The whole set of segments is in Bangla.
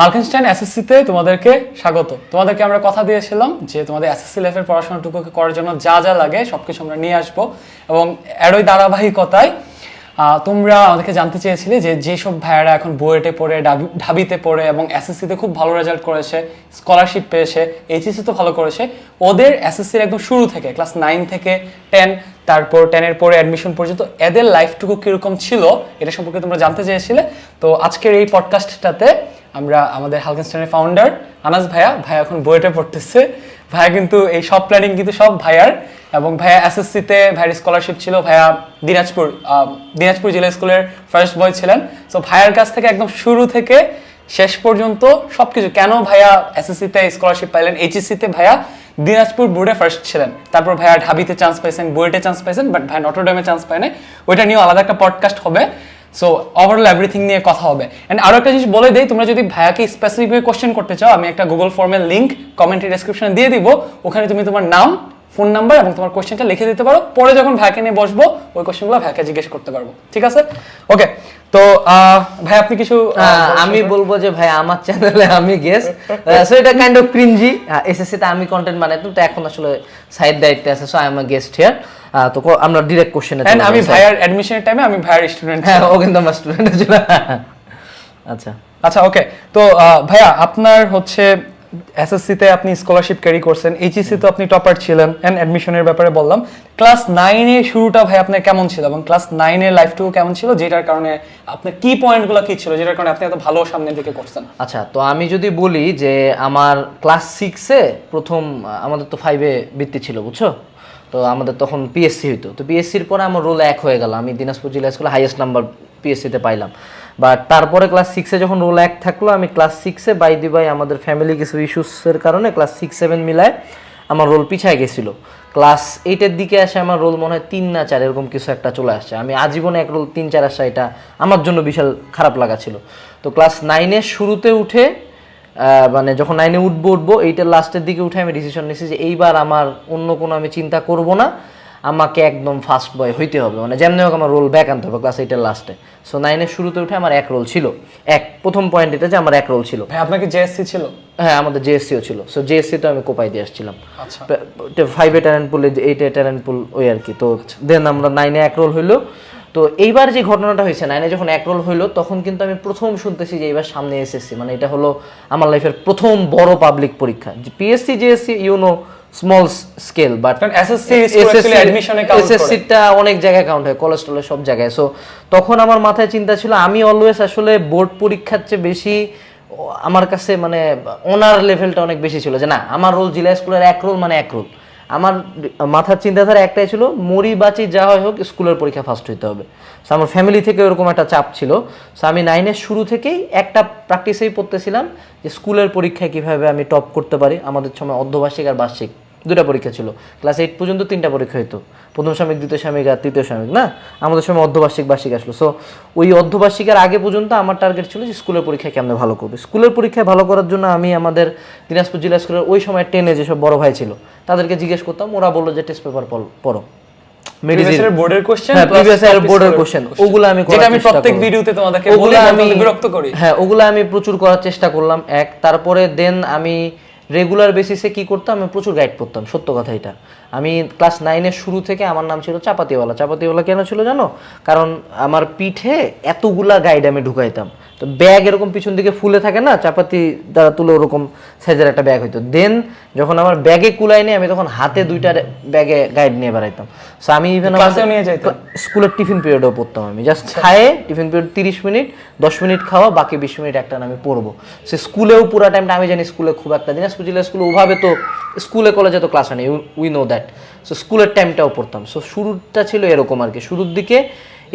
হালকেনস্টাইন এসএসসিতে তোমাদেরকে স্বাগত। তোমাদেরকে আমরা কথা দিয়েছিলাম যে তোমাদের এসএসসি লেভেল পড়াশোনাটুকু করার জন্য যা যা লাগে সব কিছু আমরা নিয়ে আসব। এবং এরই ধারাবাহিকতায় তোমরা আমাদেরকে জানতে চেয়েছিলে যে যেসব ভাইয়ারা এখন বুয়েটে পড়ে ঢাবিতে পড়ে এবং এসএসসিতে খুব ভালো রেজাল্ট করেছে স্কলারশিপ পেয়েছে এইচএসসি তো ভালো করেছে, ওদের এসএসসির একদম শুরু থেকে ক্লাস নাইন থেকে টেন তারপর টেনের পরে অ্যাডমিশন পর্যন্ত এদের লাইফটুকু কীরকম ছিল, এটা সম্পর্কে তোমরা জানতে চেয়েছিলে। তো আজকের এই পডকাস্টটাতে আমরা আমাদের হালকেনস্টাইনের ফাউন্ডার আনাস ভাইয়া ভাইয়া এখন বুয়েটে পড়তেছে। ভাইয়া কিন্তু এই সব প্ল্যানিং কিন্তু সব ভাইয়ার এবং ভাইয়া এসএসসিতে ভাইয়ের স্কলারশিপ ছিল। ভাইয়া দিনাজপুর দিনাজপুর জেলা স্কুলের ফার্স্ট বয় ছিলেন। সো ভাইয়ার কাছ থেকে একদম শুরু থেকে শেষ পর্যন্ত সবকিছু, কেন ভাইয়া এসএসসিতে স্কলারশিপ পাইলেন? এইচএসসিতে ভাইয়া দিনাজপুর বোর্ডে ফার্স্ট ছিলেন। তারপর ভাইয়া ঢাবিতে চান্স পাইছেন বুয়েটে চান্স পাইছেন বাট ভাই নটরডেমে চান্স পায় নাই ওইটা নিয়েও আলাদা একটা পডকাস্ট হবে। সো ওভারঅল এভরিথিং নিয়ে কথা হবে. অ্যান্ড আরও একটা জিনিস বলে দিই, তোমরা যদি ভাইয়াকে স্পেসিফিকভাবে কোয়েশ্চেন করতে চাও, আমি একটা গুগল ফর্মের লিঙ্ক কমেন্টের ডিসক্রিপশানে দিয়ে দিব। ওখানে তুমি তোমার নাম ফোন নাম্বার এবং তোমার কোশ্চেনটা লিখে দিতে পারো। পরে যখন ভাইয়াকে নিয়ে বসবো ওই কোশ্চেনগুলো ভাইয়াকে জিজ্ঞেস করতে পারব। ঠিক আছে? ওকে তো ভাই আপনি কিছু আমি বলব যে ভাই আমার চ্যানেলে আমি গেস্ট সো এটা কাইন্ড অফ ক্রিঞ্জি এসএসসি তে আমি কন্টেন্ট বানাই তো এখন আসলে সাইড দায়িত্বে আছে so I am a guest here তো আমরা ডিরেক্ট কোশ্চেনে and আমি ভাইয়ার অ্যাডমিশনের টাইমে আমি ভাইয়ার স্টুডেন্ট হ্যাঁ ও কিন্তু আমার স্টুডেন্ট ছিল আচ্ছা। আচ্ছা ওকে তো ভাইয়া আপনার হচ্ছে এসএসসিতে আপনি স্কলারশিপ ক্যারি করছেন এইচএসসি তো আপনি টপার ছিলেন এন্ড অ্যাডমিশনের ব্যাপারে বললাম। ক্লাস নাইনে শুরুটা ভাই আপনার কেমন ছিল? এবং ক্লাস নাইনের লাইফটুকু কেমন ছিল? যেটার কারণে আপনার কি পয়েন্টগুলো কি ছিল? যেটার কারণে আপনি এত ভালো সামনের দিকে করছেন? আচ্ছা তো আমি যদি বলি যে আমার ক্লাস সিক্সে প্রথম আমাদের তো ফাইভে বৃত্তি ছিল, বুঝছ? তো আমাদের তখন পিএসসি হইতো। তো পিএসসির পরে আমার রোল এক হয়ে গেল। আমি দিনাজপুর জেলা স্কুলে হাইয়েস্ট নাম্বার পিএসসিতে পাইলাম। বাট তারপরে ক্লাস সিক্সে যখন রোল এক থাকল, আমি ক্লাস সিক্সে বাই দি বাই আমাদের ফ্যামিলি কিছু ইস্যুসের কারণে ক্লাস সিক্স সেভেন মিলায় আমার রোল পিছায় গেছিল। ক্লাস এইটের দিকে আসে আমার রোল মনে হয় তিন না চার এরকম কিছু একটা চলে আসছে। আমি আজীবনে এক রোল তিন, চার আসা এটা আমার জন্য বিশাল খারাপ লাগা ছিল। তো ক্লাস নাইনের শুরুতে উঠে মানে যখন নাইনে উঠবো উঠবো এইটার লাস্টের দিকে উঠে আমি ডিসিশন নিয়েছি যে এইবার আমার অন্য কোনো আমি চিন্তা করব না। আমাকে একদম ফার্স্ট বয় হইতে হবে। মানে যেমনি হোক আমার রোল ব্যাক আনতে হবে ক্লাস এইটের লাস্টে সো নাইনের শুরুতে উঠে আমার এক রোল ছিল। এক প্রথম পয়েন্ট এটা যে আমার এক রোল ছিল। ভাই আপনাকে জেএসসি ছিল? হ্যাঁ আমাদের জেএসসিও ছিল। সো জেএসসি তো আমি কোপাই দিয়ে আসছিলাম। আচ্ছা। ফাইভে ট্যালেন্ট পুল এইটে ট্যালেন্ট পুল ওই আর কি। তো দেন আমরা নাইনে এক রোল হইল। তো এইবার যে ঘটনাটা হয়েছে নাইনে যখন এক রোল হইল তখন কিন্তু আমি প্রথম শুনতেছি যে এইবার সামনে এসএসসি মানে এটা হলো আমার লাইফের প্রথম বড় পাবলিক পরীক্ষা। PSC JSC you know small scale but. এসএসসিটা অনেক জায়গায় কাউন্ট হয় কলেস্ট্রল টলেজ সব জায়গায় সো তখন আমার মাথায় চিন্তা ছিল আমি অলওয়েজ আসলে বোর্ড পরীক্ষার চেয়ে বেশি আমার কাছে মানে অনার লেভেলটা অনেক বেশি ছিল যে না আমার রোল জিলা স্কুলের এক রোল মানে এক রোল আমার মাথার চিন্তাধারা একটাই ছিল, মরি বাঁচি যা হয় হোক, স্কুলের পরীক্ষা ফার্স্ট হইতে হবে। সো আমার ফ্যামিলি থেকে ওরকম একটা চাপ ছিল। সো আমি নাইনের শুরু থেকেই একটা প্র্যাকটিসেই পড়তেছিলাম যে, স্কুলের পরীক্ষায় কীভাবে আমি টপ করতে পারি, আমাদের সময় অর্ধবার্ষিক আর বার্ষিক। দুটা পরীক্ষা ছিল। ক্লাস এইট পর্যন্ত তিনটা পরীক্ষা হতো প্রথম সাময়িক দ্বিতীয় সাময়িক আর তৃতীয় সাময়িক না? আমাদের সময় অর্ধবার্ষিক বার্ষিক আসলো। সো ওই অর্ধবার্ষিকের আগে পর্যন্ত আমার টার্গেট ছিল যে স্কুলের পরীক্ষায় কেমনে ভালো করবে। স্কুলের পরীক্ষায় ভালো করার জন্য আমি আমাদের দিনাজপুর জেলা স্কুলের ওই সময় টেনে যেসব বড় ভাই ছিল তাদেরকে জিজ্ঞেস করতাম ওরা বলল যে টেস্ট পেপার পড়ো প্রিভিয়াস বোর্ডের কোশ্চেন হ্যাঁ প্রিভিয়াস ইয়ার বোর্ডের কোশ্চেন ওগুলো আমি যেটা আমি প্রত্যেক ভিডিওতে তোমাদেরকে বলি আমি আমি বিরক্ত করি। হ্যাঁ ওগুলো আমি প্রচুর করার চেষ্টা করলাম। এক তারপরে দেন আমি রেগুলার বেসিসে কি করতাম? আমি প্রচুর গাইড করতাম সত্য কথা এটা। আমি ক্লাস নাইনের শুরু থেকে আমার নাম ছিল চাপাতিওয়ালা চাপাতিওয়ালা কেন ছিল জানো? কারণ আমার পিঠে এতগুলা গাইড আমি ঢুকাইতাম। তো ব্যাগ এরকম পিছন দিকে ফুলে থাকে না চাপাতি দ্বারা তুলে ওরকম সাইজের একটা ব্যাগ হইতো। দেন যখন আমার ব্যাগে কুলাই নেই আমি তখন হাতে দুইটা ব্যাগে গাইড নিয়ে বেড়াইতাম। সো আমি ইভেন নিয়ে যাইতাম? স্কুলের টিফিন পিরিয়ডেও পড়তাম আমি। জাস্ট খায়ে টিফিন পিরিয়ড তিরিশ মিনিট দশ মিনিট খাওয়া বাকি বিশ মিনিট একটা আমি পড়ব। সে স্কুলেও পুরো টাইমটা আমি জানি স্কুলে খুব একটা দিনাজপুর জেলা স্কুলে ওভাবে তো স্কুলে কলেজে তো ক্লাস হয় না উই নো দ্যাট সো স্কুলের টাইমটাও পড়তাম। সো শুরুটা ছিল এরকম আর কি। শুরুর দিকে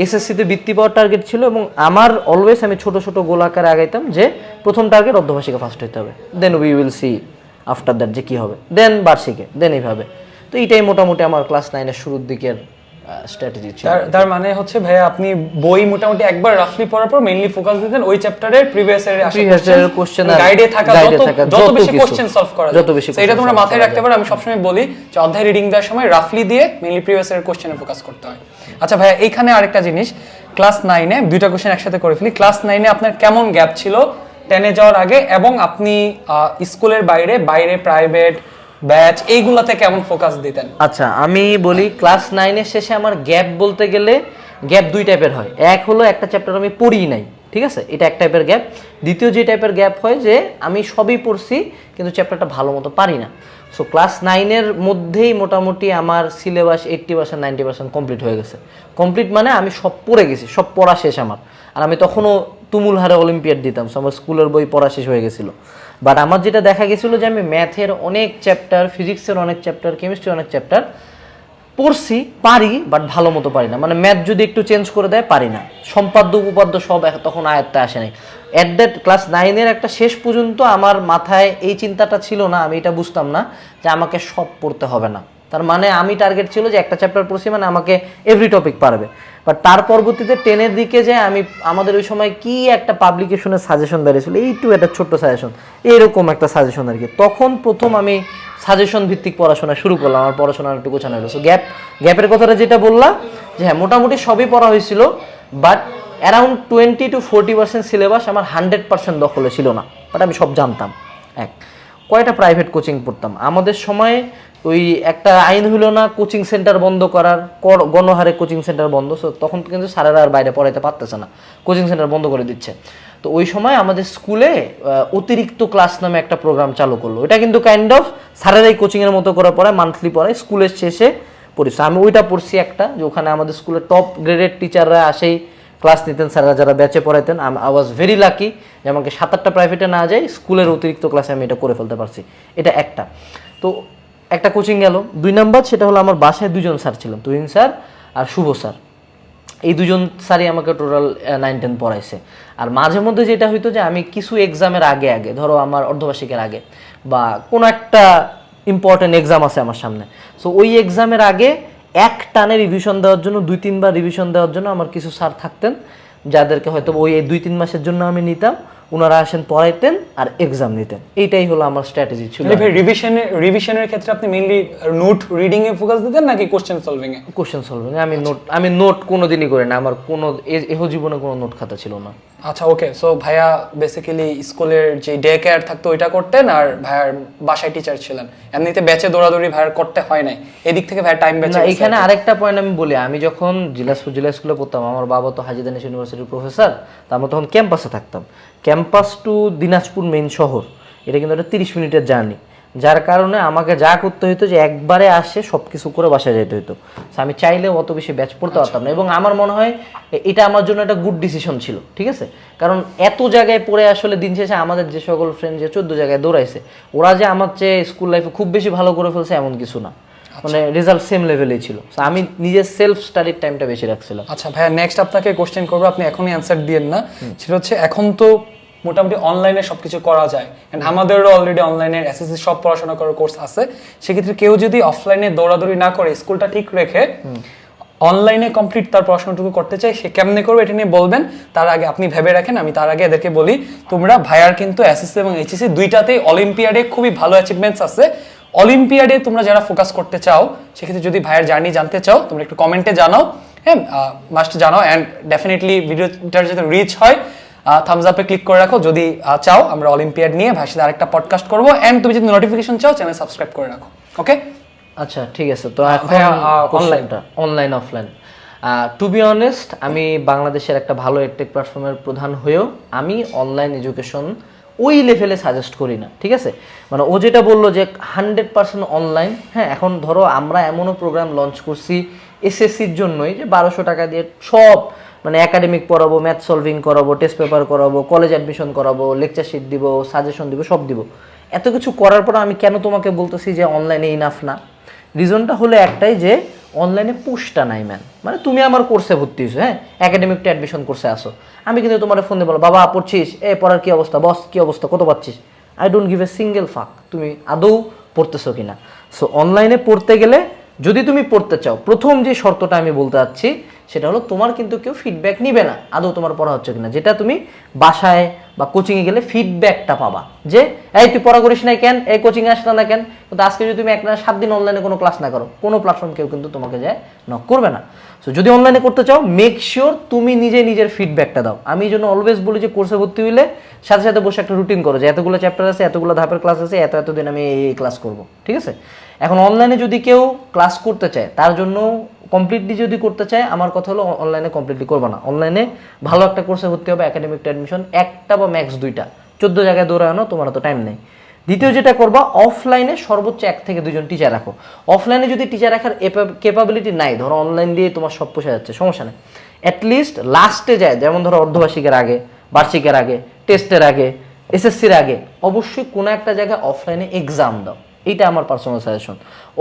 এসএসসিতে বৃত্তি পাওয়ার টার্গেট ছিল এবং আমার অলওয়েজ আমি ছোট ছোট গোল আকারে আগাইতাম যে প্রথম টার্গেট অর্ধবার্ষিকে ফার্স্ট হইতে হবে। Then we will see after that যে কী হবে। দেন বার্ষিকে দেন এইভাবে। তো এইটাই মোটামুটি আমার ক্লাস নাইনের শুরুর দিকের স্ট্র্যাটেজি ছিল। তার মানে হচ্ছে ভাইয়া আপনি বই মোটামুটি একবার রাফলি পড়ার পর মেইনলি ফোকাস দিতেন ওই চ্যাপ্টারের প্রিভিয়াস year এর আর গাইডে থাকা যত বেশি কোশ্চেন সলভ করা যত বেশি এটা তোমরা মাথায় রাখতে পারো আমি সবসময় বলি যে অধ্যায় রিডিং দেওয়ার সময় রাফলি দিয়ে মেইনলি প্রিভিয়াস এর কোশ্চেনে ফোকাস করতে হয়। আচ্ছা ভাইয়া এইখানে আরেকটা জিনিস ক্লাস নাইনে দুইটা কোশ্চেন একসাথে করে ফেলি। ক্লাস নাইনে আপনার কেমন গ্যাপ ছিল? টেনে যাওয়ার আগে এবং আপনি আহ, স্কুলের বাইরে বাইরে প্রাইভেট ব্যাচ এইগুলাতে কেমন ফোকাস দিতেন? আচ্ছা আমি বলি ক্লাস নাইনের শেষে আমার গ্যাপ বলতে গেলে গ্যাপ দুই টাইপের হয়। এক হলো একটা চ্যাপ্টার আমি পড়িই নাই, ঠিক আছে? এটা এক টাইপের গ্যাপ দ্বিতীয় যে টাইপের গ্যাপ হয় যে আমি সবই পড়ছি, কিন্তু চ্যাপ্টারটা ভালো মতো পারি না। সো ক্লাস নাইনের মধ্যেই মোটামুটি আমার syllabus eighty percent ninety percent complete হয়ে গেছে। কমপ্লিট মানে আমি সব পড়ে গেছি, সব পড়া শেষ আমার। আর আমি তখনও তুমুল হারে অলিম্পিয়াড দিতাম সো আমার স্কুলের বই পড়া শেষ হয়ে গেছিল। বাট আমার যেটা দেখা গেছিল যে আমি ম্যাথের অনেক চ্যাপ্টার ফিজিক্সের অনেক চ্যাপ্টার কেমিস্ট্রির অনেক চ্যাপ্টার পড়ছি, পারি বাট ভালো মতো পারি না। মানে ম্যাথ যদি একটু চেঞ্জ করে দেয়, পারি না। সম্পাদ্য, উপপাদ্য সব তখন আয়ত্তে আসে নাই। অ্যাট দ্যাট ক্লাস নাইনের একটা শেষ পর্যন্ত আমার মাথায় এই চিন্তাটা ছিল না, আমি এটা বুঝতাম না যে আমাকে সব পড়তে হবে না। তার মানে আমি টার্গেট ছিল যে একটা চ্যাপ্টার পড়ছি মানে আমাকে এভরি টপিক পারবে। বাট তার পরবর্তীতে টেনের দিকে যে আমি, আমাদের ওই সময় কি একটা পাবলিকেশনের সাজেশন বেরিয়েছিল এইটু একটা ছোট্ট সাজেশন এইরকম একটা সাজেশন আর কি। তখন প্রথম আমি সাজেশন ভিত্তিক পড়াশোনা শুরু করলাম, আমার পড়াশোনার একটু গোছানো হলো। গ্যাপ গ্যাপের কথাটা যেটা বললাম, যে হ্যাঁ মোটামুটি সবই পড়া হয়েছিল but around twenty to forty percent syllabus আমার হান্ড্রেড পার্সেন্ট দখলে ছিল না। বাট আমি সব জানতাম, এক। কয়টা প্রাইভেট কোচিং পড়তাম? আমাদের সময় ওই একটা আইন হলো না কোচিং সেন্টার বন্ধ করার, কর- গণহারে কোচিং সেন্টার বন্ধ। সো তখন কিন্তু স্যারেরা আর বাইরে পড়াইতে পারতেছে না। কোচিং সেন্টার বন্ধ করে দিচ্ছে। তো ওই সময় আমাদের স্কুলে অতিরিক্ত ক্লাস নামে একটা প্রোগ্রাম চালু করল। এটা কিন্তু কাইন্ড অফ স্যারেরাই কোচিংয়ের মতো করে পড়ায় মান্থলি পড়ায়, স্কুলের শেষে পড়িস আমি ওইটা পড়ছি একটা, যে ওখানে আমাদের স্কুলের টপ গ্রেডের টিচাররা আসেই ক্লাস নিতেন, স্যাররা যারা ব্যাচে পড়াইতেন। আই ওয়াজ ভেরি লাকি যে আমাকে সাত আটটা প্রাইভেটে না যাই স্কুলের অতিরিক্ত ক্লাসে আমি এটা করে ফেলতে পারছি। এটা একটা। তো একটা কোচিং গেল। দুই নাম্বার সেটা হলো আমার বাসায় দুজন স্যার ছিলেন তুহিন স্যার আর শুভ স্যার এই দুজন স্যারই আমাকে টোটাল নাইন টেন পড়াইছে। আর মাঝে মধ্যে যেটা হইতো যে আমি কিছু এক্সামের আগে আগে, ধরো আমার অর্ধবার্ষিকের আগে বা কোনো একটা ইম্পর্টেন্ট এক্সাম আছে আমার সামনে। সো ওই এক্সামের আগে এক টানে রিভিশন দেওয়ার জন্য, দুই, তিনবার রিভিশন দেওয়ার জন্য আমার কিছু স্যার থাকতেন, যাদেরকে হয়তো ওই দুই, তিন মাসের জন্য আমি নিতাম। ওনারা আসেন পড়াইতেন আর এক্সাম নিতেন। এইটাই হলো আমার স্ট্র্যাটেজি ছিল। রিভিশনের রিভিশনের ক্ষেত্রে আপনি মেইনলি নোট রিডিং এ ফোকাস দিতেন নাকি কোশ্চেন সলভিং এ কোশ্চেন সলভিং আমি নোট আমি নোট কোনোদিনই করি না। আমার কোনো এহ জীবনে কোনো নোট খাতা ছিল না। আচ্ছা ওকে সো ভাইয়া বেসিক্যালি স্কুলের যে ডে কেয়ার থাকতো ওইটা করতেন আর ভাইয়ার বাসায় টিচার ছিলেন। এমনিতে ব্যাচে দৌড়াদৌড়ি ভাইয়ার করতে হয় নাই। এদিক থেকে ভাইয়ার টাইম না এখানে আরেকটা পয়েন্ট আমি বলি। আমি যখন জিলাসপুর জেলা স্কুলে পড়তাম আমার বাবা তো হাজি দানিশ ইউনিভার্সিটির প্রফেসর তা আমরা তখন ক্যাম্পাসে থাকতাম। ক্যাম্পাস টু দিনাজপুর মেন শহর। এটা কিন্তু একটা তিরিশ মিনিটের জার্নি। যার কারণে আমাকে যা করতে হতো যে একবারে আসে সব কিছু করে বাসায় যেতে হতো আমি চাইলেও অত বেশি ব্যাচ পড়তে পারতাম না। এবং আমার মনে হয় এটা আমার জন্য একটা গুড ডিসিশন ছিল ঠিক আছে? কারণ এত জায়গায় পড়ে আসলে দিন শেষে আমাদের যে সকল ফ্রেন্ড যে চোদ্দ জায়গায় দৌড়াইছে ওরা যে আমার চেয়ে স্কুল লাইফে খুব বেশি ভালো করে ফেলছে এমন কিছু না। মানে রেজাল্ট সেম লেভেলেই ছিল। আমি নিজের সেলফ স্টাডির টাইমটা বেশি রাখছিলাম। আচ্ছা ভাইয়া নেক্সট আপনাকে কোশ্চেন করব। আপনি এখনই অ্যান্সার দিয়েন না। সেটা হচ্ছে এখন তো মোটামুটি অনলাইনে সবকিছু করা যায়। And আমাদেরও অলরেডি অনলাইনে এসএসসি সব পড়াশোনা করার কোর্স আছে। সেক্ষেত্রে কেউ যদি অফলাইনে দৌড়াদৌড়ি না করে স্কুলটা ঠিক রেখে অনলাইনে কমপ্লিট তার পড়াশোনাটুকু করতে চাই সে কেমনে করবে এটা নিয়ে বলবেন। তার আগে আপনি ভেবে রাখেন আমি তার আগে এদেরকে বলি তোমরা ভাইয়ার কিন্তু এসএসসি এবং এইচএসসি দুইটাতেই অলিম্পিয়াডে খুবই ভালো অ্যাচিভমেন্টস আছে। অলিম্পিয়াডে তোমরা যারা ফোকাস করতে চাও সেক্ষেত্রে যদি ভাইয়ের জার্নি জানতে চাও তোমরা একটু কমেন্টে জানাও। হ্যাঁ মাস্ট জানাও। অ্যান্ড ডেফিনেটলি ভিডিওটার যাতে রিচ হয় থামস আপে ক্লিক করে রাখো। যদি চাও আমরা অলিম্পিয়াড নিয়ে সাথে আরেকটা পডকাস্ট করব। অ্যান্ড তুমি যদি নোটিফিকেশন চাও চ্যানেল সাবস্ক্রাইব করে রাখো। ওকে আচ্ছা ঠিক আছে। তো এখন অনলাইনটা online offline to be honest আমি বাংলাদেশের একটা ভালো এডটেক প্ল্যাটফর্মের প্রধান হয়েও আমি অনলাইন এডুকেশন ওই লেভেলে সাজেস্ট করি না ঠিক আছে? মানে ও যেটা বলল যে হান্ড্রেড পার্সেন্ট অনলাইন হ্যাঁ এখন ধরো আমরা এমনও প্রোগ্রাম লঞ্চ করছি এসএসসির জন্যই যে বারোশো টাকা দিয়ে সব মানে একাডেমিক পড়াবো ম্যাথ সলভিং করাবো টেস্ট পেপার করাবো কলেজ অ্যাডমিশন করাবো লেকচার শিট দিব সাজেশন দিব, সব দিব। এত কিছু করার পর আমি কেন তোমাকে বলতেছি যে অনলাইনে ইনাফ না? রিজনটা হলো একটাই যে অনলাইনে পুশটা নাই ম্যান মানে তুমি আমার কোর্সে ভর্তি হয়েছো হ্যাঁ? একাডেমিকটা অ্যাডমিশন কোর্সে আসো আমি কিন্তু তোমার ফোন দিয়ে বলো বাবা, পড়ছিস? এ, পড়ার কী অবস্থা? বস, কি অবস্থা? কত পাচ্ছিস? I don't give a single fuck তুমি আদৌ পড়তেছো কিনা? সো অনলাইনে পড়তে গেলে যদি তুমি পড়তে চাও, প্রথম যে শর্তটা আমি বলতে চাচ্ছি সেটা হলো তোমার কিন্তু কেউ ফিডব্যাক নিবে না। আদৌ তোমার পড়া হচ্ছে কিনা। যেটা তুমি বাসায় বা কোচিংয়ে গেলে ফিডব্যাকটা পাবা। যে, এই, তুই পড়া করিস না কেন? এই কোচিংয়ে আসলে না কেন? কিন্তু আজকে যদি তুমি এক না সাত দিন অনলাইনে কোনো ক্লাস না করো, কোনো প্ল্যাটফর্ম কেউ কিন্তু তোমাকে যায় নক করবে না। সো যদি অনলাইনে করতে চাও মেক শিওর তুমি নিজে নিজের ফিডব্যাকটা দাও। আমি এই জন্য অলওয়েজ বলি যে কোর্সে ভর্তি হইলে সাথে সাথে বসে একটা রুটিন করো যে, এতগুলো চ্যাপ্টার আছে, এতগুলো ধাপের ক্লাস আছে, এত এত দিন আমি এই ক্লাস করব। ঠিক আছে? এখন অনলাইনে যদি কেউ ক্লাস করতে চায়, তার জন্য কমপ্লিটলি যদি করতে চায়, আমার কথা হলো অনলাইনে কমপ্লিটলি করব না। অনলাইনে ভালো একটা কোর্সে ভর্তি হবে একাডেমিক অ্যাডমিশন একটা বা ম্যাক্স দুইটা। চোদ্দ জায়গায় দৌড়ানো, তোমার তো টাইম নেই। দ্বিতীয় যেটা করবা অফলাইনে সর্বোচ্চ এক থেকে দুজন টিচার রাখো। অফলাইনে যদি টিচার রাখার ক্যাপাবিলিটি নাই, ধরো অনলাইন দিয়ে তোমার সব পোষা যাচ্ছে, সমস্যা নেই। অ্যাটলিস্ট লাস্টে যায়, যেমন ধরো অর্ধবার্ষিকের আগে, বার্ষিকের আগে টেস্টের আগে এসএসসির আগে, অবশ্যই কোনো একটা জায়গায় অফলাইনে এক্সাম দাও। এইটা আমার পার্সোনাল সাজেশন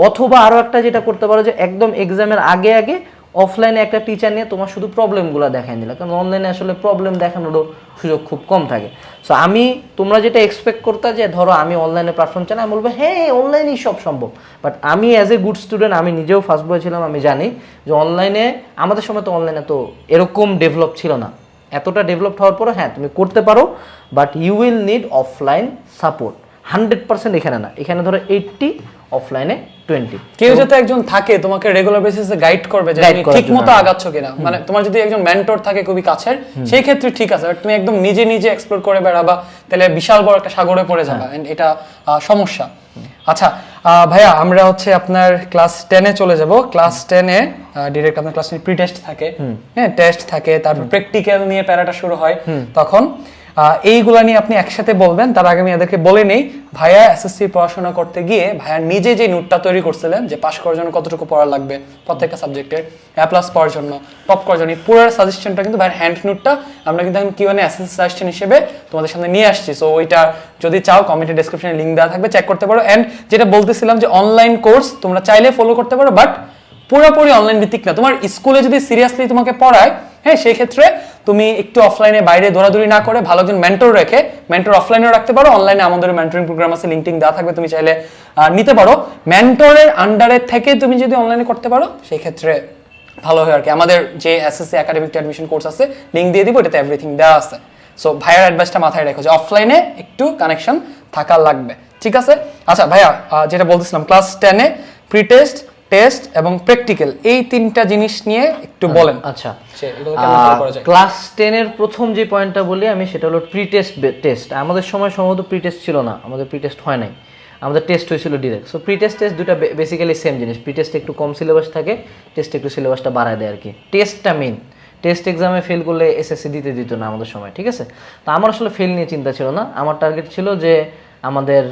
অথবা আরও একটা যেটা করতে পারো যে একদম এক্সামের আগে আগে অফলাইনে একটা টিচার নিয়ে তোমার শুধু প্রবলেমগুলো দেখাই দিলা কারণ অনলাইনে আসলে প্রবলেম দেখানোরও সুযোগ খুব কম থাকে। সো আমি, তোমরা যেটা এক্সপেক্ট করতে যে, ধরো আমি অনলাইনে প্ল্যাটফর্ম চালাই, আমি বলব হ্যাঁ অনলাইনেই সব সম্ভব। বাট আমি অ্যাজ এ গুড স্টুডেন্ট আমি নিজেও ফার্স্ট বয় ছিলাম, আমি জানি যে অনলাইনে আমাদের সময় তো অনলাইনে তো এরকম ডেভেলপ ছিল না। এতটা ডেভেলপ হওয়ার পরে হ্যাঁ তুমি করতে পারো but you will need offline support hundred percent এখানে না। এখানে ধরো এইটটি অফলাইনে টোয়েন্টি কেউ যাতে একজন থাকে তোমাকে রেগুলার বেসিসে গাইড করবে যে ঠিক মতো আগাচ্ছ কিনা। মানে তোমার যদি একজন মেন্টর থাকে খুবই কাছের সেই ক্ষেত্রে ঠিক আছে। বাট তুমি একদম নিজে নিজে এক্সপ্লোর করে বেড়াবা তাহলে বিশাল বড় একটা সাগরে পড়ে হ্যাঁ। যাবা এটা সমস্যা। আচ্ছা ভাইয়া আমরা হচ্ছে আপনার ক্লাস টেনে চলে যাব। ক্লাস টেনে ডিরেক্ট আপনার ক্লাস প্রি টেস্ট থাকে। হ্যাঁ টেস্ট থাকে তারপর প্র্যাকটিক্যাল নিয়ে প্যারাটা শুরু হয়। তখন এইগুলা নিয়ে আপনি একসাথে বলবেন, তার আগে আমি এদেরকে বলে নেই। ভাইয়া এসএসসি পড়াশোনা করতে গিয়ে ভাইয়া নিজে যে নোটটা তৈরি করছিলেন যে পাশ করার জন্য কতটুকু পড়া লাগবে প্রত্যেকটা সাবজেক্টের এ প্লাস পাওয়ার জন্য টপ করার জন্য পুরো সাজেশনটা কিন্তু ভাইয়ের হ্যান্ড নোটটা আমরা কিন্তু এখন কিউএনএ এসএসসি সাজেশন হিসেবে তোমাদের সামনে নিয়ে আসছি। সো ওইটা যদি চাও কমেন্টে ডেসক্রিপশনে লিঙ্ক দেওয়া থাকবে চেক করতে পারো। এন্ড যেটা বলতেছিলাম যে অনলাইন কোর্স তোমরা চাইলে ফলো করতে পারো বাট পুরোপুরি অনলাইন ভিত্তিক না। তোমার স্কুলে যদি সিরিয়াসলি তোমাকে পড়ায় হ্যাঁ সেই ক্ষেত্রে তুমি একটু অফলাইনে বাইরে দৌড়াদৌড়ি না করে ভালো একজন মেন্টর রেখে মেন্টর অফলাইনেও রাখতে পারো। অনলাইনে আমাদের মেন্টরিং প্রোগ্রাম আছে লিঙ্ক টিঙ্ক দেওয়া থাকবে, তুমি চাইলে নিতে পারো। মেন্টরের আন্ডারে থেকে তুমি যদি অনলাইনে করতে পারো সেই ক্ষেত্রে ভালো হয় আর কি আমাদের যে এসএসসি একাডেমিক অ্যাডমিশন কোর্স আছে লিঙ্ক দিয়ে দিব, এটাতে এভরিথিং দেওয়া আছে। সো ভাইয়ার অ্যাডভাইসটা মাথায় রেখো যে অফলাইনে একটু কানেকশন থাকা লাগবে। ঠিক আছে? আচ্ছা ভাইয়া যেটা বলতেছিলাম ক্লাস টেনে প্রি টেস্ট টেস্ট এবং প্র্যাকটিক্যাল এই তিনটা জিনিস নিয়ে একটু বলেন। আচ্ছা। ক্লাস টেনের প্রথম যে পয়েন্টটা বলি আমি সেটা হলো প্রি টেস্ট টেস্ট আমাদের সময় সম্ভবত প্রি টেস্ট ছিল না আমাদের প্রি টেস্ট হয় নাই। আমাদের টেস্ট হয়েছিল direct so pre test test দুটা বেসিক্যালি সেম জিনিস। প্রি টেস্ট একটু কম সিলেবাস থাকে টেস্ট একটু সিলেবাসটা বাড়ায় দেয় আর কি। টেস্টটা মেইন টেস্ট এক্সামে ফেল করলে এসএসসি দিতে দিত না আমাদের সময় ঠিক আছে? তো আমার আসলে ফেল নিয়ে চিন্তা ছিল না। আমার টার্গেট ছিল যে আমাদের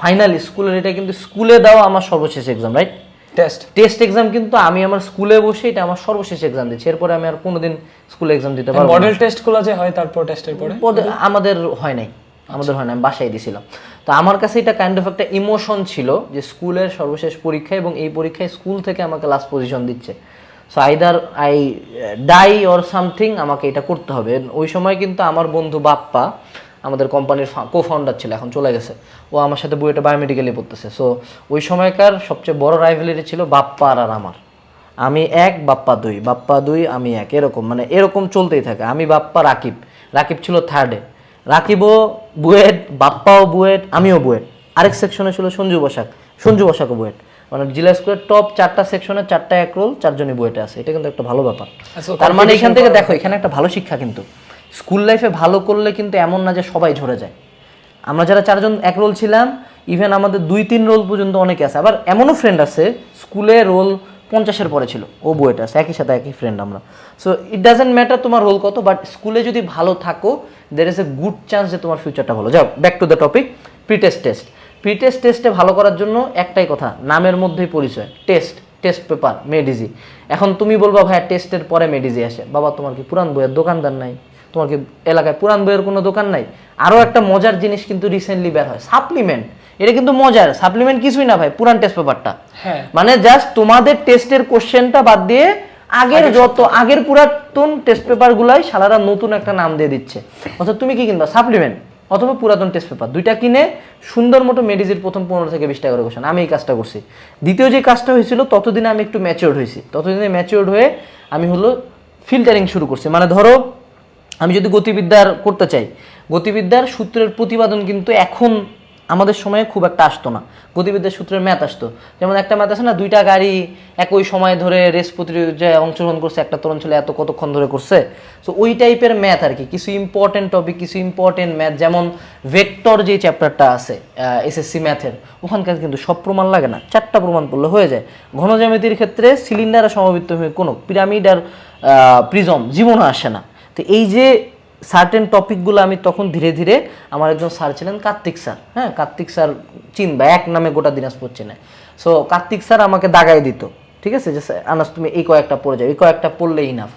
ফাইনাল স্কুলের এটা কিন্তু স্কুলে দেওয়া আমার সর্বশেষ exam right test test exam কিন্তু আমি আমার স্কুলে বসে এটা আমার সর্বশেষ এক্সাম দিচ্ছি। এরপরে আমি আর কোনোদিন স্কুলে এক্সাম দিতে পারব। মডেল টেস্টগুলো যে হয় তারপর টেস্টের পরে? আমাদের হয় নাই। আমাদের হয় না আমি বাসায় দিছিলাম। তো আমার কাছে এটা কাইন্ড অফ একটা ইমোশন ছিল যে স্কুলের সর্বশেষ পরীক্ষা এবং এই পরীক্ষায় স্কুল থেকে আমাকে লাস্ট পজিশন দিচ্ছে। So either I die or something আমাকে এটা করতে হবে। ওই সময় কিন্তু আমার বন্ধু বাপ্পা আমাদের কোম্পানির কো ফাউন্ডার ছিল এখন চলে গেছে। ও আমার সাথে বইটা বায়োমেডিক্যালি পড়তেছে। সো ওই সময়কার সবচেয়ে বড় রাইভেলিটি ছিল বাপ্পা আর আমার। আমি এক বাপ্পা দুই বাপ্পা দুই আমি এক এরকম মানে এরকম চলতেই থাকে। আমি বাপ্পা রাকিব। রাকিব ছিল থার্ডে রাকিবও বুয়েট বাপ্পাও বুয়েট আমিও বুয়েট। আরেক সেকশনে ছিল সঞ্জু বসাক। সঞ্জু বসাকও বুয়েট। মানে জিলা স্কুলের টপ চারটা সেকশনে চারটা এক রোল চারজনই বুয়েটে আছে। এটা কিন্তু একটা ভালো ব্যাপার। আচ্ছা, তার মানে এখান থেকে দেখো এখানে একটা ভালো শিক্ষা কিন্তু। স্কুল লাইফে ভালো করলে কিন্তু এমন না যে সবাই ঝরে যায়। আমরা যারা চারজন এক রোল ছিলাম ইভেন আমাদের দুই, তিন রোল পর্যন্ত অনেকে আছে। আবার এমনও ফ্রেন্ড আছে, স্কুলে রোল পঞ্চাশের পরে ছিল। ও বইটা আছে, একই সাথে একই ফ্রেন্ড আমরা। সো ইট ডাজেন্ট ম্যাটার তোমার রোল কত বাট স্কুলে যদি ভালো থাকো there is a good chance যে তোমার ফিউচারটা ভালো। যাও back to the topic pretest test pretest টেস্টে ভালো করার জন্য একটাই কথা, নামের মধ্যেই পরিচয়। টেস্ট টেস্ট পেপার মেডিজি এখন তুমি বলবা, ভাইয়া টেস্টের পরে মেডিজি আসে। বাবা, তোমার কি পুরান বইয়ের দোকানদার নাই? তোমার কি এলাকায় পুরান বইয়ের কোনো দোকান নাই। আরও একটা মজার জিনিস কিন্তু রিসেন্টলি বের হয় সাপ্লিমেন্ট এটা কিন্তু মজার সাপ্লিমেন্ট কিছুই না ভাই পুরান টেস্ট পেপারটা হ্যাঁ। মানে জাস্ট তোমাদের টেস্টের কোশ্চেনটা বাদ দিয়ে আগের যত আগের পুরাতন টেস্ট পেপার গুলাই সালারা নতুন একটা নাম দিয়ে দিচ্ছে। অর্থাৎ তুমি কি কিনবা? সাপ্লিমেন্ট অথবা পুরাতন টেস্ট পেপার দুইটা কিনে সুন্দর মতো মেডিজির প্রথম পনেরো থেকে বিশ টাকা করে কোশ্চেন আমি এই কাজটা করছি। দ্বিতীয় যে কাজটা হয়েছিল ততদিনে আমি একটু ম্যাচিওর্ড হয়েছি। ততদিনে ম্যাচিওর্ড হয়ে আমি হলো ফিল্টারিং শুরু করছি। মানে ধরো আমি যদি গতিবিদ্যার করতে চাই, গতিবিদ্যার সূত্রের প্রতিপাদন কিন্তু এখন আমাদের সময়ে খুব একটা আসতো না। গতিবিদ্যার সূত্রের ম্যাথ আসতো। যেমন একটা ম্যাথ আছে না, দুইটা গাড়ি একই সময় ধরে রেস প্রতিযোগিতায় অংশগ্রহণ করছে, একটা তরুণ ছেলে এত কতক্ষণ ধরে করছে। সো ওই টাইপের ম্যাথ আর কি, কিছু ইম্পর্টেন্ট টপিক কিছু ইম্পর্টেন্ট ম্যাথ, যেমন ভেক্টর যে চ্যাপ্টারটা আছে এসএসসি ম্যাথের, ওখানকার কিন্তু সব প্রমাণ লাগে না। চারটা প্রমাণ পড়লে হয়ে যায়। ঘন জ্যামিতির ক্ষেত্রে সিলিন্ডার আর সমবৃত্ত কোনো পিরামিড আর প্রিজম জীবনও আসে না। তো এই যে সার্টেন টপিকগুলো আমি তখন ধীরে ধীরে আমার একজন স্যার ছিলেন কার্তিক স্যার হ্যাঁ কার্তিক স্যার চিনবা এক নামে গোটা দিনাজপুর চেনে। সো কার্তিক স্যার আমাকে দাগাই দিত, ঠিক আছে? যে আনাস, তুমি এই কয়েকটা পড়ে যাও, এই কয়েকটা পড়লে ইনাফ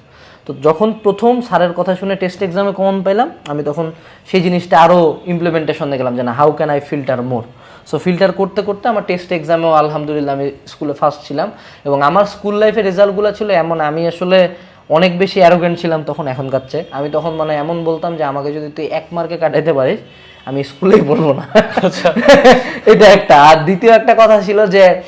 তো যখন প্রথম স্যারের কথা শুনে টেস্ট এক্সামে কমন পাইলাম, আমি তখন সেই জিনিসটা আরও ইমপ্লিমেন্টেশনে গেলাম যে, না how can I filter more so filter করতে করতে আমার টেস্ট এক্সামেও আলহামদুলিল্লাহ আমি স্কুলে ফার্স্ট ছিলাম এবং আমার স্কুল লাইফের রেজাল্টগুলো ছিল এমন, আমি আসলে অনেক বেশি অ্যারোগেন্ট ছিলাম তখন এখনকার চেয়ে। আমি তখন মানে এমন বলতাম যে আমাকে যদি তুই এক মার্কে কাটাইতে পারিস আমি স্কুলেই বলব না। এটা একটা। আর দ্বিতীয় একটা কথা ছিল যে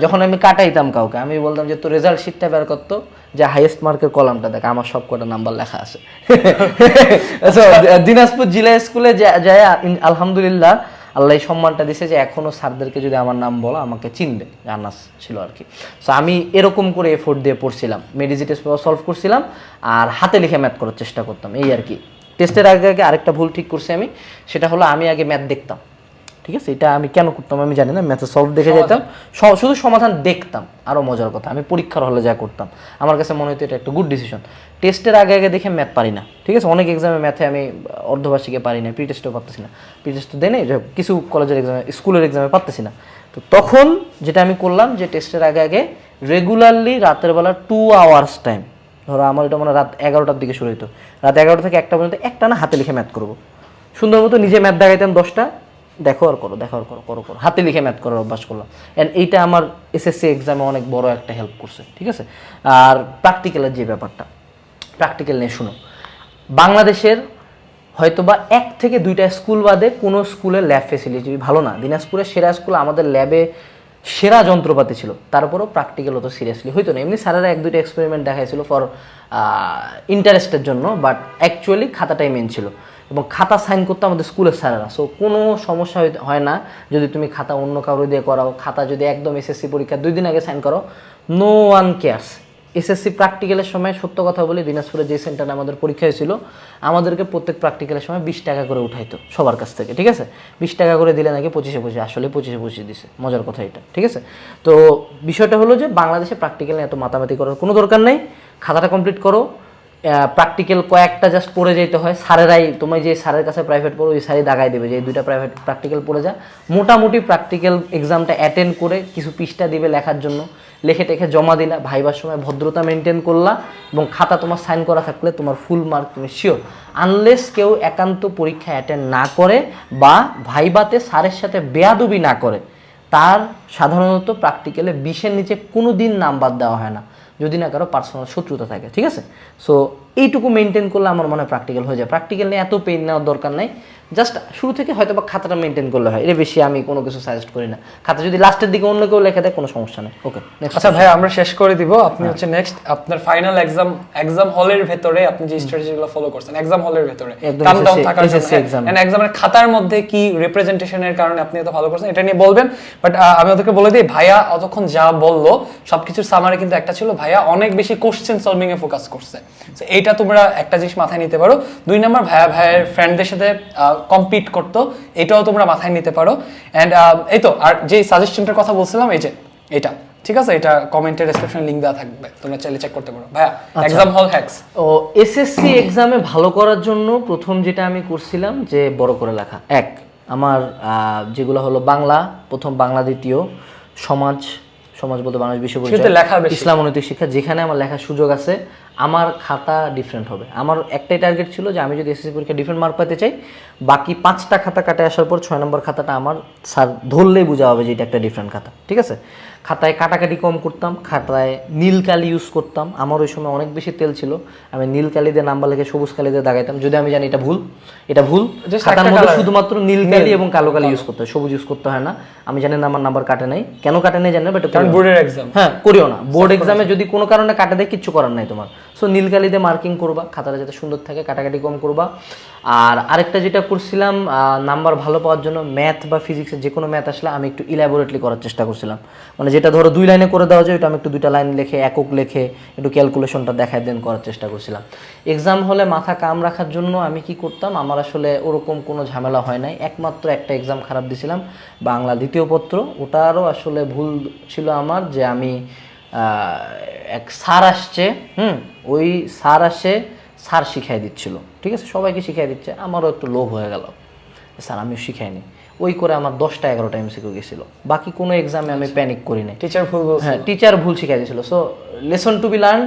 যখন আমি কাটাইতাম কাউকে আমি বলতাম যে তোর রেজাল্ট শিটটা বের করতো যে হাইয়েস্ট মার্কের কলামটা দেখ আমার সব কটা নাম্বার লেখা আছে। দিনাজপুর জেলা স্কুলে যা- যায় আলহামদুলিল্লাহ আল্লাহ সম্মানটা দিছে যে এখনও স্যারদেরকে যদি আমার নাম বলো, আমাকে চিনবে। আনাস ছিল আর কি। সো আমি এরকম করে এফোর্ট দিয়ে পড়ছিলাম। মেডিজিটেস সলভ করছিলাম আর হাতে লিখে ম্যাথ করার চেষ্টা করতাম। এই আর কি। টেস্টের আগে আগে আরেকটা ভুল ঠিক করছি আমি। সেটা হলো আমি আগে ম্যাথ দেখতাম। ঠিক আছে? এটা আমি কেন করতাম আমি জানি না ম্যাথে সলভ দেখে যেতাম শুধু সমাধান দেখতাম আরও মজার কথা। আমি পরীক্ষার হলে যা করতাম। আমার কাছে মনে হতো এটা একটা গুড ডিসিশন টেস্টের আগে আগে দেখে ম্যাথ পারি না ঠিক আছে? অনেক এক্সামে ম্যাথে আমি অর্ধবার্ষিকে পারি না প্রি টেস্টও পারতেছি না। প্রি টেস্ট তো দেয় নাই, কিছু কলেজের এক্সামে স্কুলের এক্সামে পারতেছি না। তো তখন যেটা আমি করলাম যে টেস্টের আগে আগে রেগুলারলি রাতের বেলা টু আওয়ার্স টাইম ধরো আমার এটা মনে হয় রাত এগারোটার দিকে শুরু হতো রাত এগারোটা থেকে একটা পর্যন্ত একটা না হাতে লিখে ম্যাথ করব। সুন্দর মতো নিজে ম্যাথ দেখাইতাম দশটা দেখো আর করো, দেখো আর করো করো করো। হাতে লিখে ম্যাথ করার অভ্যাস করলাম। অ্যান্ড এইটা আমার এসএসসি এক্সামে অনেক বড় একটা হেল্প করছে, ঠিক আছে? আর প্র্যাকটিক্যালের যে ব্যাপারটা প্র্যাকটিক্যাল নিয়ে শুনো। বাংলাদেশের হয়তোবা এক থেকে দুইটা স্কুল বাদে কোনো স্কুলের ল্যাব ফেসিলিটি ভালো না। দিনাজপুরের সেরা স্কুল আমাদের ল্যাবে সেরা যন্ত্রপাতি ছিল। তারপরেও প্র্যাকটিক্যাল অত সিরিয়াসলি হইতো না। এমনি স্যারেরা এক দুইটা এক্সপেরিমেন্ট দেখাইছিল ফর ইন্টারেস্টের জন্য বাট অ্যাকচুয়ালি খাতাটাই মেন ছিল। এবং খাতা সাইন করতে আমাদের স্কুলের স্যারেরা। সো কোনো সমস্যা হয় না যদি তুমি খাতা অন্য কারও দিয়ে করাও। খাতা যদি একদম এসএসসি পরীক্ষা দুই দিন আগে সাইন করো নো ওয়ান কেয়ার্স এসএসসি প্র্যাকটিক্যালের সময় সত্য কথা বলি, দিনাজপুরে যে সেন্টারে আমাদের পরীক্ষা হয়েছিল, আমাদেরকে প্রত্যেক প্র্যাকটিক্যালের সময় বিশ টাকা করে উঠাইতো সবার কাছ থেকে, ঠিক আছে? বিশ টাকা করে দিলে নাকি পঁচিশে পঁচিশে, আসলে পঁচিশে পঁচিশে দিছে। মজার কথা এটা, ঠিক আছে? তো বিষয়টা হলো যে বাংলাদেশে প্র্যাকটিক্যাল এত মাতামাতি করার কোনো দরকার নেই। খাতাটা কমপ্লিট করো। প্র্যাকটিক্যাল কয়েকটা জাস্ট পড়ে যেতে হয়। স্যারেরাই, তুমি যে স্যারের কাছে প্রাইভেট পড়ো, ওই স্যারই দাগাই দেবে যে এই দুইটা প্রাইভেট প্র্যাকটিক্যাল পড়ে যা। মোটামুটি প্র্যাকটিক্যাল এক্সামটা অ্যাটেন্ড করে কিছু পৃষ্ঠা দিবে লেখার জন্য। লেখে টেখে জমা দিলা, ভাইবার সময় ভদ্রতা মেনটেন করলা এবং খাতা তোমার সাইন করা থাকলে তোমার ফুল মার্ক তুমি শিওর আনলেস কেউ একান্ত পরীক্ষা অ্যাটেন্ড না করে বা ভাইবাতে স্যারের সাথে বেয়াদবি না করে, তার সাধারণত প্র্যাকটিক্যালে বিশের নিচে কোনো দিন নাম বাদ দেওয়া হয় না। যদি না কারও পার্সোনাল শত্রুতা থাকে ঠিক আছে? সো এইটুকু মেনটেন করলে আমার মনে হয় প্র্যাকটিক্যাল হয়ে যায়। প্র্যাকটিক্যাল নিয়ে এত পেন নেওয়ার দরকার নাই। জাস্ট শুরু থেকে হয়তো বা খাতাটা মেনটেন করলে হয়। এর বেশি আমি কোনো কিছু সাজেস্ট করি না। খাতা যদি লাস্টের দিকে অন্য কেউ লেখা দেয় কোনো সমস্যা নেই। ওকে আচ্ছা ভাই আমরা শেষ করে দিব। আপনি হচ্ছে নেক্সট আপনার ফাইনাল এক্সাম এক্সাম হলের ভেতরে আপনি যে স্ট্র্যাটেজিগুলো ফলো করছেন এক্সাম হলের ভেতরে। একদম কাম ডাউন থাকার। এন্ড এক্সামের খাতার মধ্যে কি রিপ্রেজেন্টেশনের কারণে আপনি এত ভালো করছেন এটা নিয়ে বলবেন। বাট আমি ওদেরকে বলে দিই ভাইয়া অতক্ষণ যা বলল সবকিছুর সামারে কিন্তু একটা ছিল ভাইয়া অনেক বেশি কোশ্চেন সলভিং এ ফোকাস করছে। So এইটা তোমরা একটা জিনিস মাথায় নিতে পারো। দুই নম্বর ভাইয়া ভাইয়ের ফ্রেন্ডদের সাথে কম্পিট করতো। এটাও তোমরা মাথায় নিতে পারো। এন্ড এই তো আর যে সাজেশনটার কথা বলছিলাম এই যে এটা ঠিক আছে? এটা কমেন্টের ডেসক্রিপশন লিংক দেওয়া থাকবে। তোমরা চাইলে চেক করতে পারো। ভাইয়া এক্সাম হল হ্যাক্স ও এসএসসি এক্সামে ভালো করার জন্য প্রথম যেটা আমি করছিলাম যে বড় করে লেখা। এক আমার আহ, যেগুলো হলো বাংলা প্রথম বাংলা দ্বিতীয় সমাজ সমাজ বলতে বাংলাদেশ বিশ্ব পরিচয়, লেখা ইসলাম অনৈতিক শিক্ষা যেখানে আমার লেখার সুযোগ আছে আমার খাতা ডিফারেন্ট হবে। আমার একটাই টার্গেট ছিল যে আমি যদি এসএসসি পরীক্ষা ডিফারেন্ট মার্ক পেতে চাই বাকি পাঁচটা খাতা কাটে আসার পর ছয় নম্বর খাতাটা আমার স্যার ধরলেই বোঝা হবে যে এটা একটা ডিফারেন্ট খাতা। ঠিক আছে? খাতায় কাটাকাটি কম করতাম খাতায় নীল কালি ইউজ করতাম। আমার ওই সময় অনেক বেশি তেল ছিল। আমি নীল কালি দিয়ে নাম্বার লিখে সবুজ কালি দিয়ে দাগাইতাম। যদি আমি জানি এটা ভুল এটা ভুল খাতার মধ্যে শুধুমাত্র নীল কালি এবং কালো কালি ইউজ করতে হয় সবুজ ইউজ করতে হয় না। আমি জানি না আমার নাম্বার কাটে নাই। কেন কাটে নাই জানি না বাট বোর্ডের এক্সাম হ্যাঁ করিও না। বোর্ড এক্সামে যদি কোনো কারণে কাটে দেয় কিচ্ছু করার নাই তোমার। সো নীলকালিতে মার্কিং করবা, খাতাটা যাতে সুন্দর থাকে, কাটাকাটি কম করবা। আর আরেকটা যেটা করছিলাম নাম্বার ভালো পাওয়ার জন্য ম্যাথ বা ফিজিক্সের যে কোনো ম্যাথ আসলে আমি একটু ইলাবোরেটলি করার চেষ্টা করছিলাম। মানে যেটা ধরো দুই লাইনে করে দেওয়া যায়, ওটা আমি একটু দুইটা লাইন লিখে, একক লেখে, একটু ক্যালকুলেশনটা দেখায় দেন করার চেষ্টা করছিলাম। এক্সাম হলে মাথা কাম রাখার জন্য আমি কি করতাম, আমার আসলে ওরকম কোনো ঝামেলা হয় নাই। একমাত্র একটা এক্সাম খারাপ দিছিলাম, বাংলা দ্বিতীয় পত্র। ওটারও আসলে ভুল ছিল আমার যে আমি এক স্যার আসছে হুম ওই স্যার আসে স্যার শিখাই দিচ্ছিল। ঠিক আছে? সবাইকে শিখাই দিচ্ছে। আমারও একটু লোভ হয়ে গেল। স্যার আমিও শিখাইনি। ওই করে আমার দশটা এগারোটা এমসিকিউ গেছিল। বাকি কোনো এক্সামে আমি প্যানিক করি নাই টিচার ভুল হ্যাঁ টিচার ভুল শিখাই দিয়েছিল। So lesson to be learn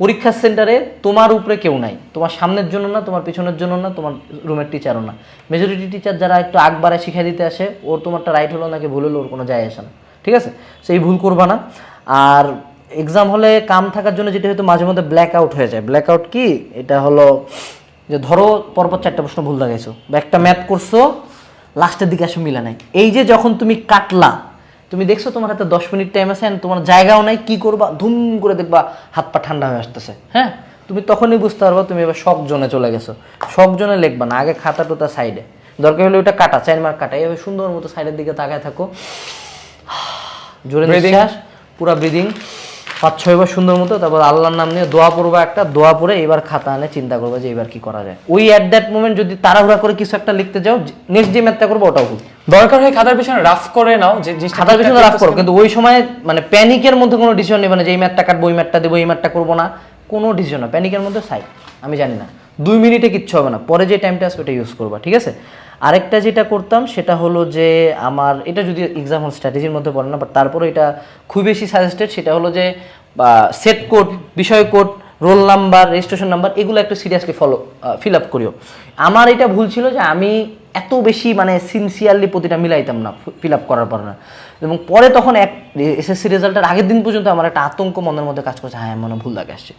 পরীক্ষার সেন্টারে তোমার উপরে কেউ নাই। তোমার সামনের জন্য না তোমার পিছনের জন্য না তোমার রুমের টিচারও না। মেজরিটি টিচার যারা একটু আগ বাড়ায় শিখাই দিতে আসে ওর তোমারটা রাইট হলো নাকি ভুল হলো ওর কোনো যায় আসে না। ঠিক আছে? সেই ভুল করবা না। আর এক্সাম হলে কাম থাকার জন্য যেটা হয়তো মাঝে মধ্যে ব্ল্যাক আউট হয়ে যায়। ব্ল্যাক আউট কি? এটা হলো যে ধরো পরপর চারটা প্রশ্ন ভুল দেখাইছো বা একটা ম্যাথ করছ লাস্টের দিকে আসে মিলা নাই। এই যে যখন তুমি কাটলা তুমি দেখছ তোমার হাতে দশ মিনিট টাইম আছে তোমার জায়গাও নাই কি করবা? ধুম করে দেখবা হাত পা ঠান্ডা হয়ে আসতেছে। হ্যাঁ? তুমি তখনই বুঝতে পারবা তুমি এবার শখ জোনে চলে গেছো। শখ জোনে লিখবা না আগে খাতা টোতা সাইডে দরকার হলে ওইটা কাটা চার মার্ক কাটা। এইভাবে সুন্দর মতো সাইডের দিকে তাকায় থাকো। জোরে. নিঃশ্বাস। পুরা ব্রিদিং। পাঁচ ছয়বার সুন্দর মতো তারপর আল্লাহর নাম নিয়ে দোয়া পড়বা একটা দোয়া পড়ে এবার খাতা আনে চিন্তা করব যে এবার কি করা যায়। ওই অ্যাট দ্যাট মোমেন্ট যদি তাড়াহুড়া করে কিছু একটা লিখতে যাও নেক্সট যে ম্যাথটা করব ওটাও দরকার হয় খাতার পিছনে রাফ করে নাও যে খাতার পিছনে রাফ করো কিন্তু ওই সময় মানে প্যানিকের মধ্যে কোনো ডিসিশন নেবে না যে এই ম্যাথটা কাটবো ওই ম্যাথটা দেবো এই ম্যাথটা করব না। কোনো ডিসিশন না প্যানিকের মধ্যে সাই আমি জানি না। দুই মিনিটে কিচ্ছু হবে না পরে যে টাইমটা আসবে ওটা ইউজ করবা ঠিক আছে? আরেকটা যেটা করতাম, সেটা হলো যে আমার, এটা যদি এক্সাম হল স্ট্র্যাটেজির মধ্যে পড়ে না বাট তারপরে এটা খুব বেশি সাজেস্টেড সেটা হলো যে সেট কোড বিষয় code roll number registration number এগুলো একটু সিরিয়াসলি ফলো ফিল আপ করিও। আমার এটা ভুল ছিল যে আমি এত বেশি মানে সিনসিয়ারলি প্রতিটা মিলাইতাম না ফিল আপ করার পর না। এবং পরে তখন এক এসএসসি রেজাল্টের আগের দিন পর্যন্ত আমার একটা আতঙ্ক মনের মধ্যে কাজ করছে হ্যাঁ মনে ভুল দাগে আসছে।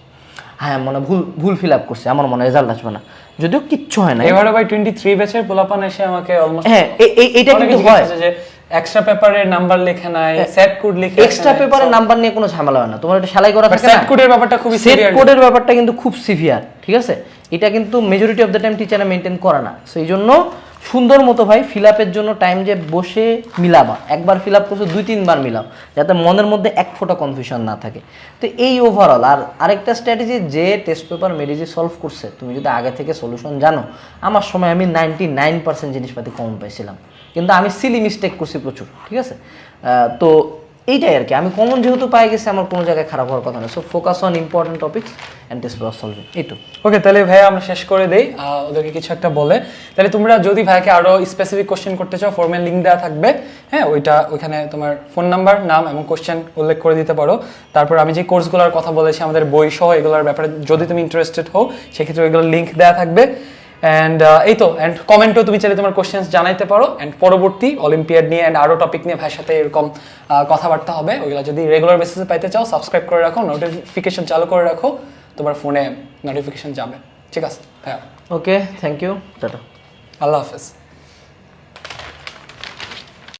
হ্যাঁ মনে ভুল ভুল ফিল আপ করছে। আমার মনে রেজাল্ট আসবে না। যদিও কিচ্ছু হয় না এবারে ভাই টোয়েন্টি থ্রি ব্যাচের পোলাপান এসে আমাকে অলমোস্ট হ্যাঁ এ- এ- এইটা কিন্তু হয়। যে এক্সট্রা পেপারের নাম্বার লেখে নাই সেট কোড লিখে এক্সট্রা পেপারের নাম্বার নিয়ে কোনো ঝামেলা হয় না। তোমার এটা সেলাই করা থাকে সেট কোডের ব্যাপারটা খুবই সেট কোডের ব্যাপারটা কিন্তু খুব সিভিয়ার ঠিক আছে? এটা কিন্তু মেজরিটি অফ দ্য টাইম টিচাররা মেনটেন করে না। সেই জন্য সুন্দর মতো ভাই ফিল আপের জন্য টাইম যে বসে মিলাবা একবার ফিল আপ করছ, দুই, তিনবার মিলাও যাতে মনের মধ্যে এক ফোটা কনফিউশন না থাকে। তো এই ওভারঅল আর আরেকটা স্ট্র্যাটেজি যে টেস্ট পেপার মেডিজি সলভ করছে, তুমি যদি আগে থেকে সলিউশন জানো, আমার সময় আমি নাইনটি নাইন পার্সেন্ট জিনিসপাতি কম পাইছিলাম। কিন্তু আমি সিলি মিস্টেক করছি প্রচুর, ঠিক আছে? তো এইটাই আর কি। আমি কমন যেহেতু পাই গেছি, আমার কোনো জায়গায় খারাপ হওয়ার কথা না so focus on important topics and test solving এইটু okay তাহলে ভাইয়া আমরা শেষ করে দেই। ওদেরকে কিছু একটা বলে। তাহলে তোমরা যদি ভাইকে আরও স্পেসিফিক কোশ্চেন করতে চাও ফর্মের লিঙ্ক দেওয়া থাকবে। হ্যাঁ ওইটা ওইখানে তোমার ফোন নাম্বার নাম এবং কোশ্চেন উল্লেখ করে দিতে পারো। তারপর আমি যে কোর্সগুলোর কথা বলেছি, আমাদের বই সহ এগুলোর ব্যাপারে যদি তুমি ইন্টারেস্টেড হও, সেক্ষেত্রে ওইগুলোর লিঙ্ক দেওয়া থাকবে। অ্যান্ড এই তো অ্যান্ড কমেন্টও তুমি চাইলে তোমার কোশ্চেন্স জানাইতে পারো। অ্যান্ড পরবর্তী অলিম্পিয়াড নিয়ে অ্যান্ড আরও টপিক নিয়ে ভাইয়ের সাথে এরকম কথাবার্তা হবে। ওইগুলো যদি রেগুলার বেসিসে পাইতে চাও সাবস্ক্রাইব করে রাখো নোটিফিকেশন চালু করে রাখো তোমার ফোনে নোটিফিকেশন যাবে। ঠিক আছে হ্যাঁ ওকে থ্যাংক ইউ টাটা আল্লাহ হাফেজ।